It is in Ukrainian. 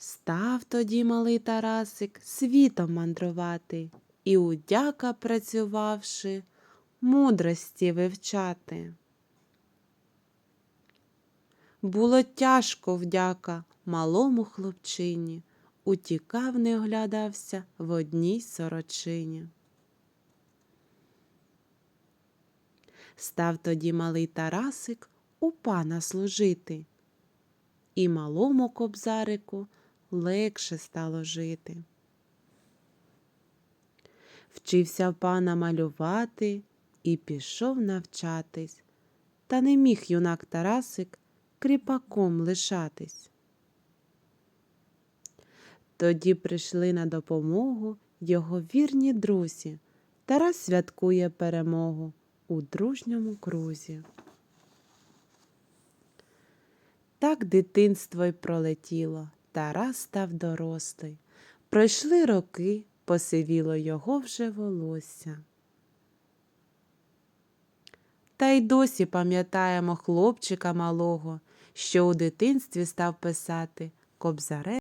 Став тоді малий Тарасик світом мандрувати і у дяка працювавши, мудрості вивчати. Було тяжко вдяка малому хлопчині, утікав, не оглядався в одній сорочині. Став тоді малий Тарасик у пана служити, і малому кобзарику легше стало жити. Вчився пана малювати і пішов навчатись, та не міг юнак Тарасик кріпаком лишатись. Тоді прийшли на допомогу його вірні друзі. Тарас святкує перемогу у дружньому крузі. Так дитинство й пролетіло, Тарас став дорослий. Пройшли роки, посивіло його вже волосся. Та й досі пам'ятаємо хлопчика малого, що у дитинстві став писати кобзаре